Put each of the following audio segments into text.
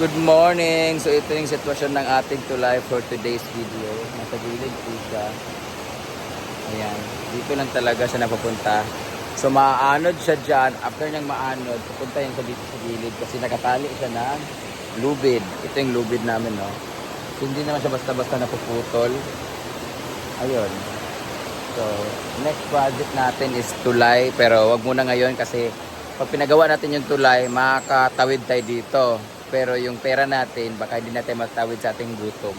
Good morning! So ito yung sitwasyon ng ating tulay for today's video. Nasa gilid po siya. Ayan. Dito lang talaga siya napupunta. So maanod siya dyan. After niyang maanod, pupunta yung sa dito sa gilid kasi nakatali siya ng lubid. Ito yung lubid namin, no? Hindi naman siya basta-basta napuputol. Ayun. So, next project natin is tulay. Pero wag muna ngayon kasi pag pinagawa natin yung tulay, makakatawid tayo dito. Pero yung pera natin, baka hindi natin matawid sa ating gutom.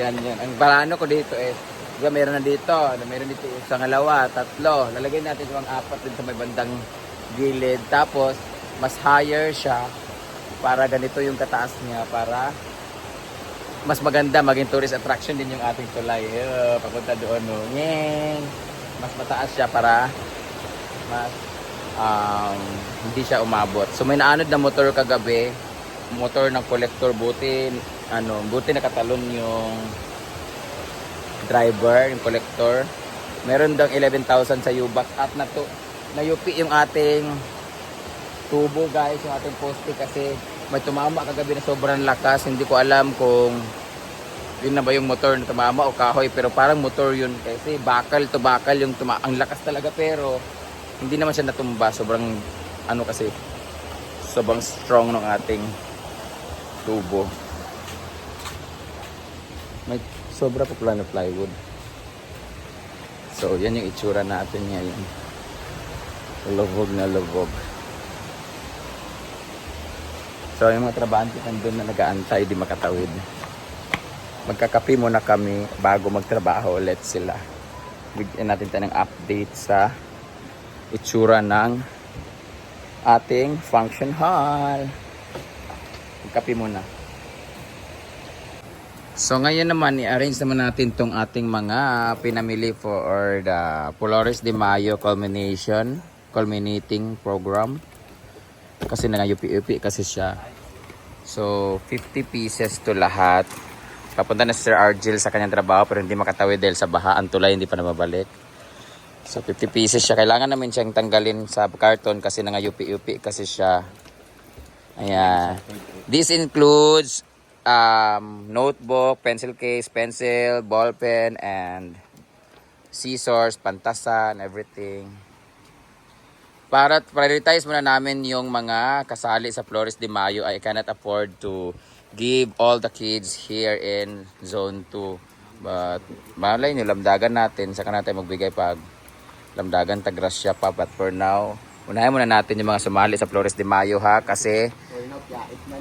yan yun. Ang plano ko dito is, diba, meron na dito, meron dito sa ngalawa, tatlo. Lalagay natin yung apat din sa may bandang gilid. Tapos, mas higher siya para ganito yung kataas niya para mas maganda maging tourist attraction din yung ating tulay. Eh, papunta doon, no. Nyeng! Mas mataas siya para mas um, hindi siya umabot. So may naanod na motor kagabi, motor ng collector buti ano, buti nakatalon yung driver, yung collector. Meron daw 11,000 sa U-Box at na to, nayupi yung ating tubo guys, yung ating poste kasi may tumama kagabi na sobrang lakas. Hindi ko alam kung yun na ba yung motor na tumama o kahoy pero parang motor yun kasi bakal to bakal yung tuma ang lakas talaga pero hindi naman siya natumba. Sobrang ano kasi sobrang strong ng ating tubo. May sobra pa pala na plywood. So yan yung itsura natin ngayon. Lubog na lubog. So yung mga trabahante nandun na nag-aantay di makatawid. Magkakape muna kami bago magtrabaho ulit sila. Bigyan natin tayo ng update sa itsura ng ating function hall. Kape muna. So ngayon naman, i-arrange naman natin tong ating mga pinamili for the Flores de Mayo culmination, culminating program. Kasi nangayupi-upi kasi siya. So 50 pieces to lahat. Papunta na si Sir Argel sa kanyang trabaho pero hindi makatawid dahil sa baha. Ang tulay hindi pa nababalik. So 50 pieces siya. Kailangan namin siyang tanggalin sa carton kasi nangayupi-upi kasi siya. Ayan. This includes um, notebook, pencil case, pencil, ball pen, and scissors, pantasan, everything. Para prioritize muna namin yung mga kasali sa Flores de Mayo. I cannot afford to give all the kids here in Zone 2. But malay nyo, lamdagan natin. Saka natin magbigay pag lamdagan tagrasya pa. But for now, unahin muna natin yung mga sumali sa Flores de Mayo ha. Kasi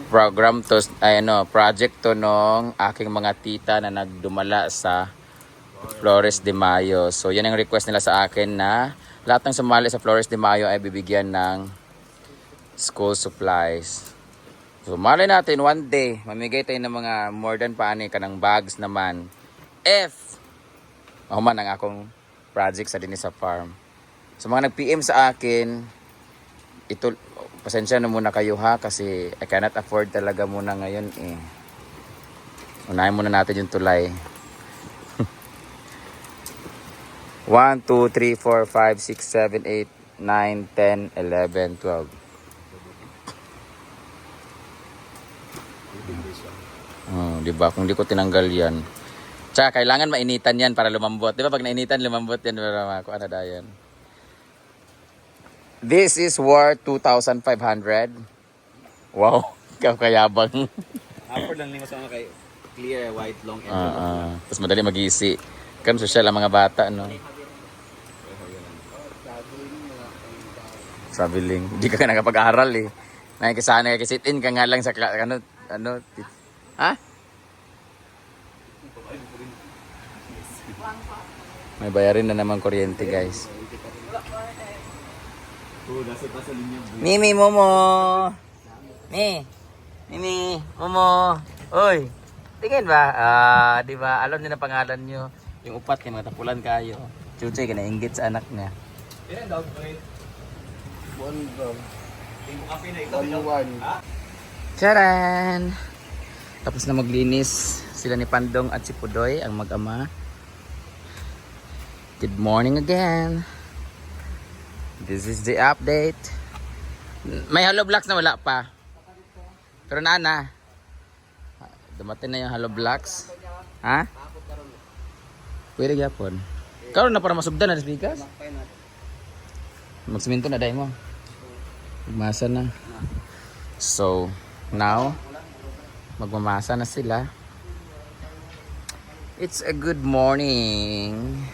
program to, ay ano, project to nung aking mga tita na nagdumala sa Flores de Mayo. So yan ang request nila sa akin na lahat ng sumali sa Flores de Mayo ay bibigyan ng school supplies. So malay natin one day mamigay tayo ng mga more than paani ka ng bags naman. If ako man ang akong project sa dinis sa farm. So mga nag-PM sa akin, ito pasensya na muna kayo ha kasi I cannot afford talaga muna ngayon eh. Unahin muna natin yung tulay. 1, 2, 3, 4, 5, 6, 7, 8, 9, 10, 11, 12. Oh, di ba? Kung di ko tinanggal yan. Tsaka kailangan mainitan yan para lumambot. Di ba pag nainitan, lumambot yan para makuha na dayan. This is worth 2,500. Wow, kakayabang. Upper lang lima sa mga kay clear, white, long, and Ah, ah. Tapos madali mag-isi. Kan social ang mga bata, no? Traveling. Hindi ka nakapag-aral eh. Nakikisana ka sit-in ka nga lang sa ano, ano, ha? May bayarin na naman kuryente, guys. Mimi Momo. Mi. Mimi Momo. Oy. Tingin ba? Ah, di ba? Alam niyo na pangalan niyo. Yung upat kay mga tapulan kayo. Chuchay ka inggit sa anak niya. Ilan daw rin? One gram. Tingko kape na ikaw. One one. Charan! Tapos na maglinis sila ni Pandong at si Pudoy, ang mag-ama. Good morning again. This is the update. May hollow blocks na wala pa. Pero na na. Dumating na yung hollow blocks. Ha? Pwede gyapon. Karon na para masugdan na speakers. Magsiminto na dai mo. Magmasa na. So, now magmamasa na sila. It's a good morning.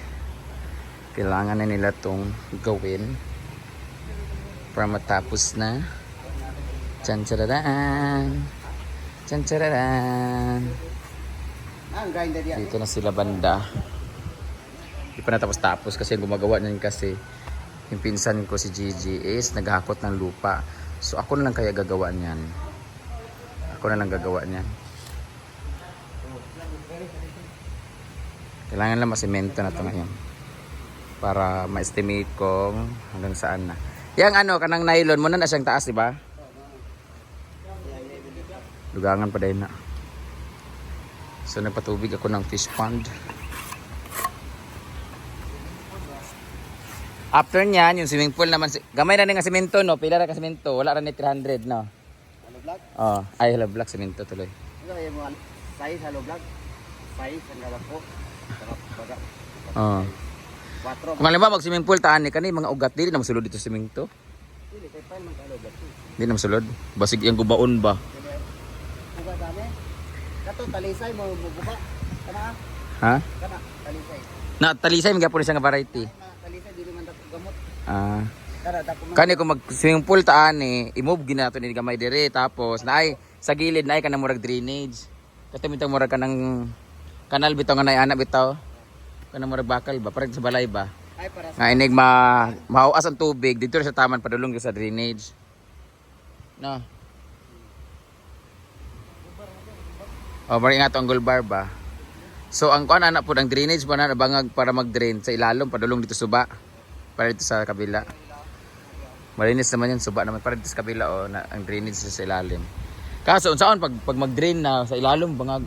Kailangan na nila tong gawin para matapos na. Chan chararaan. Chan chararaan. Ang grinder yan. Dito na sila banda. Hindi pa natapos-tapos kasi ang gumagawa niyan kasi yung pinsan ko si Gigi is naghakot ng lupa. So ako na lang kaya gagawa niyan. Ako na lang gagawa niyan. Kailangan lang masemento na to ngayon. Para ma-estimate kung hanggang saan na. Yang ano, kanang nylon mo na na siyang taas, di ba? Lugangan pa dahil na. So nagpatubig ako ng fish pond. After niyan, yung swimming pool naman, gamay na rin nga semento, no? Pila ra ka semento, wala ra ni 300, no? Hello vlog. Oh, ay, hello, black semento tuloy. Ito yung size hello vlog. Size ang gawak ko. Baga. Oh. 4. Kung alam ba, mag swimming pool, taan ni kanay mga ugat, dili na masulod dito sa semento. Dili kay file man hello vlog. Di na masulod. Basig yung gubaon ba? Dili. Buga dami. Kato talisay mo buka. Kana Ha? kana talisay. Na, talisay, mga po siya nga variety. Na talisay dili man dapat gamot. Ah. Kani kung mag swimming pool taan ni, i-move ginato ni gamay dire tapos naay sa gilid naay kanang murag drainage. Kato mitang murag kanang kanal bitaw nga naay anak bitaw. Kanang murag bakal ba parang sa balay ba. Ay para sa Nga inig ma mahawas ang tubig dito sa taman padulong sa drainage. No. Oh, mari nga ang gold bar ba. So ang kuan anak po ang drainage po na nabangag para mag-drain sa ilalom padulong dito suba. Para dito sa kabila. Malinis naman yan, suba naman para dito sa kabila oh, na, ang drainage sa ilalim. Kaso unsaon pag pag mag-drain na sa ilalom bangag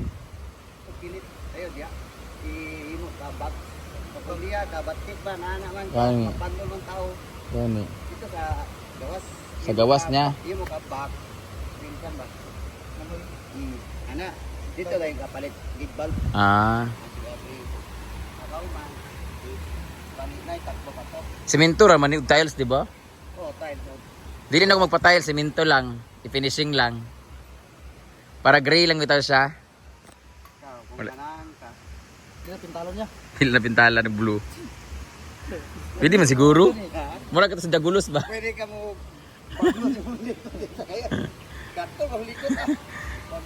Kapag dia ka batik ba na naman. Gani. Pando man tao. Gani. Dito sa gawas. Sa gawas niya? Imo ka bag. Pinsan ba? Hmm. Ana, dito lang kapalit gig bulb. Ah, Agaw man. Balik na takbo pa to. semento ra man yung tiles, di ba? Oh, tile. Oh. Dili na ako magpa-tile, semento lang, i-finishing lang. Para gray lang bitaw siya. Wala. Dito pintalo niya. Pila na pintala ng blue. Pwede man siguro. Mura ka to sa Dagulos ba? Pwede ka mo. Kato ka likod ah.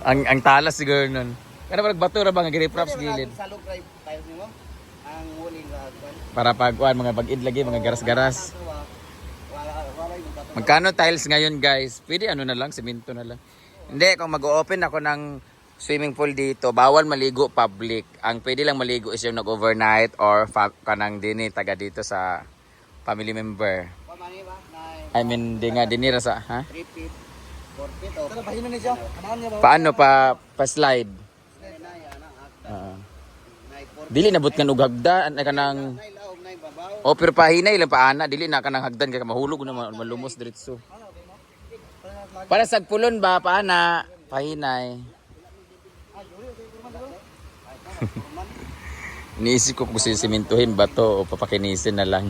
Ang ang talas siguro nun. Kaya parang bato ra ba nga giri-props gilid. Salog drive tiles mo. Ang huling uh, kwan. Para pagkuan mga bagid lagi, mga garas-garas. Magkano tiles ngayon guys? Pwede ano na lang, semento na lang. Hindi, kung mag-open ako ng swimming pool dito, bawal maligo public. Ang pwede lang maligo is yung nag-overnight or kanang dini taga dito sa family member. I mean, di nga dinira sa, ha? 3 feet, 4 feet. Oh? Paano pa, pa slide? Na yan ang akta. Na 4 dili nabot nga og hagdan ay kanang o pero pahinay lang paana dili na kanang hagdan kay mahulog na ma- malumos diretso. Para sa pulon ba paana pahinay. Niisip ko kung simintuhin ba to o papakinisin na lang.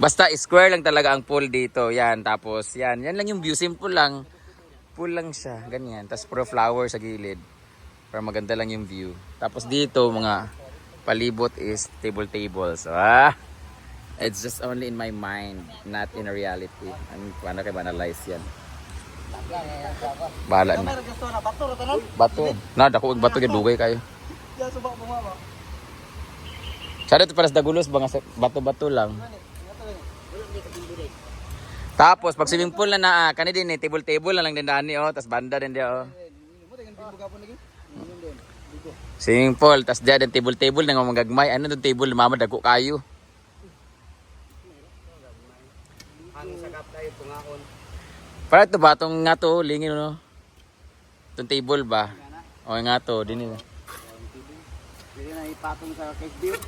Basta square lang talaga ang pool dito. Yan, tapos yan. Yan lang yung view. Simple lang. Pool lang siya. Ganyan. Tapos pro flower sa gilid. Para maganda lang yung view. Tapos dito, mga palibot is table tables. Ah! It's just only in my mind, not in reality. Ano, paano kayo analyze yan? Bahala na. bato. Na, dako bato gidugay kayo. Ya subak mo ba? To para sa dagulos sa- bato-bato lang. Tapos pag swimming pool na naa, kani din eh, table-table na lang din dani oh, tas banda din dia oh. Swimming pool, tas dia din table-table na nga magagmay. Ano tong table mama dako kayo. Para to ba tong nga to lingin no. Tong table ba? O nga to din eh. Dili na ipatong sa case view.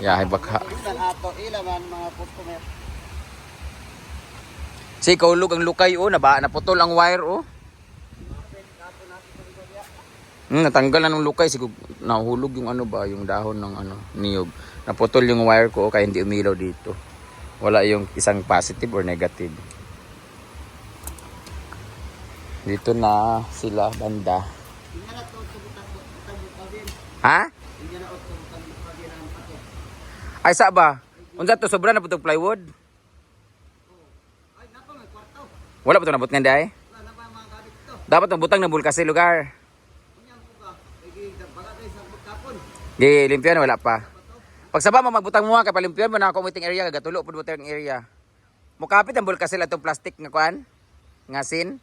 Yeah, ay baka. Ato ila man mga customer. Si kaulog ang lukay oh, naba naputol ang wire oh. Hmm, natanggal na ng lukay siguro nahulog yung ano ba, yung dahon ng ano, niyog. Naputol yung wire ko oh, kaya hindi umilaw dito. Wala yung isang positive or negative. Dito na sila banda. Ha? Hindi na to tubutan mo din ang pato. Ay sa ba? Unsa to sobra na putog plywood? Ay, napa kwarto. Wala pa to nabot nga day. Wala pa mga kabit to. Dapat ang butang na bulkasi lugar. Mo. Di limpyan wala pa. Pag saba mo magbutang mo kay palimpyan mo na ako meeting area gatulo pud butang area. Mukapit ang bulkasi atong plastic nga kuan. Ngasin.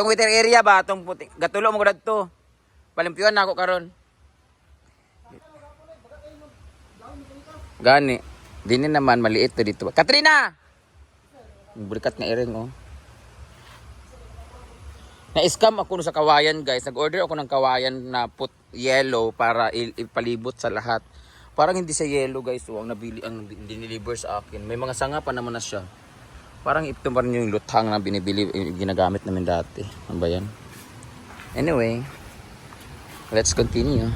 Tong meeting area ba atong puti gatulo mo gud to. Palimpyan na ako karon. Gani. Dini naman maliit to dito. Katrina! Burikat nga iring oh. Na-scam ako sa kawayan guys. Nag-order ako ng kawayan na put yellow para ipalibot sa lahat. Parang hindi sa yellow guys. Oh, ang nabili ang diniliver sa akin. May mga sanga pa naman na siya. Parang ito pa yung luthang na binibili eh, ginagamit namin dati. Ano ba yan? Anyway, let's continue.